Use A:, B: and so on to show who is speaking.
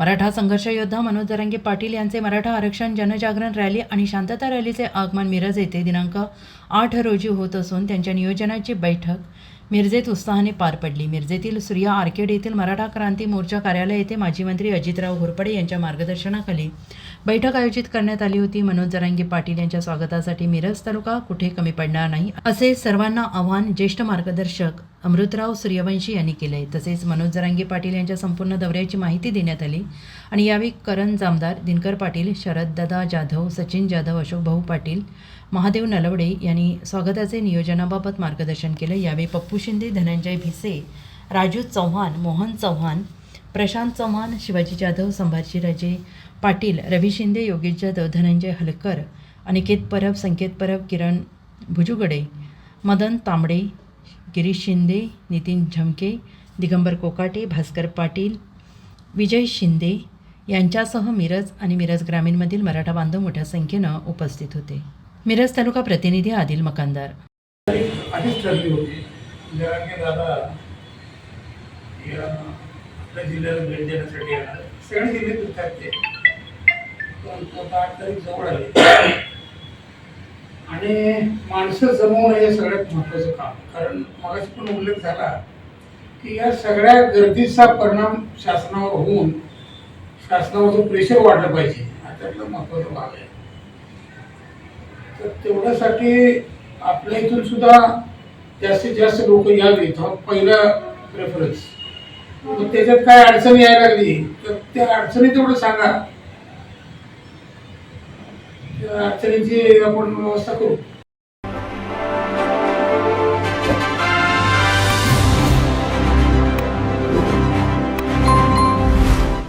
A: मराठा संघर्ष योद्धा मनोज दरंगे पाटील यांचे मराठा आरक्षण जनजागरण रॅली आणि शांतता रॅलीचे आगमन मिरज येथे दिनांक आठ रोजी होत असून त्यांच्या नियोजनाची बैठक मिरजेत उत्साहाने पार पडली. मिरजेतील सूर्या आर्केड येथील मराठा क्रांती मोर्चा कार्यालय येथे माजी मंत्री अजितराव घोरपडे यांच्या मार्गदर्शनाखाली बैठक आयोजित करण्यात आली होती. मनोज जरांगे पाटील यांच्या स्वागतासाठी मिरज तालुका कुठे कमी पडणार नाही असे सर्वांना आव्हान ज्येष्ठ मार्गदर्शक अमृतराव सूर्यवंशी यांनी केले तसेच मनोज जरांगे पाटील यांच्या संपूर्ण दौऱ्याची माहिती देण्यात आली. आणि यावेळी करण जामदार दिनकर पाटील शरददादा जाधव सचिन जाधव अशोक भाऊ पाटील महादेव नलवडे यांनी स्वागताचे नियोजनाबाबत मार्गदर्शन केलं. यावेळी पप्पू शिंदे धनंजय भिसे राजू चव्हाण मोहन चव्हाण प्रशांत चव्हाण शिवाजी जाधव संभाजीराजे पाटील रवी शिंदे योगेश जाधव धनंजय हलकर अनिकेत परब संकेत परब किरण भुजुगडे मदन तांबडे गिरीश शिंदे नितीन झमके दिगंबर कोकाटे भास्कर पाटील विजय शिंदे यांच्यासह मिरज आणि मिरज ग्रामीणमधील मराठा बांधव मोठ्या संख्येनं उपस्थित होते. मिरज तालुका प्रतिनिधी आदिल मकानदार.
B: आपल्या जिल्ह्याला भेट देण्यासाठी सगळे जिल्हे आठ तारीख जवळ आले. आणि माणसं जमवणं हे सगळ्यात महत्त्वाचं काम. कारण मगाच पण उल्लेख झाला की या सगळ्या गर्दीचा परिणाम शासनावर होऊन शासनावरचं प्रेशर वाढलं पाहिजे हा त्यातला महत्त्वाचा भाग आहे. तर तेवढ्यासाठी आपल्या इथून सुद्धा जास्तीत जास्त लोक यावेत. हा पहिला प्रेफरन्स मग त्याच्यात काय अडचण यायला लागली? तर त्या अडचणी तेवढं सांगा. চ্যালেঞ্জে এরকম ব্যবস্থা করুন।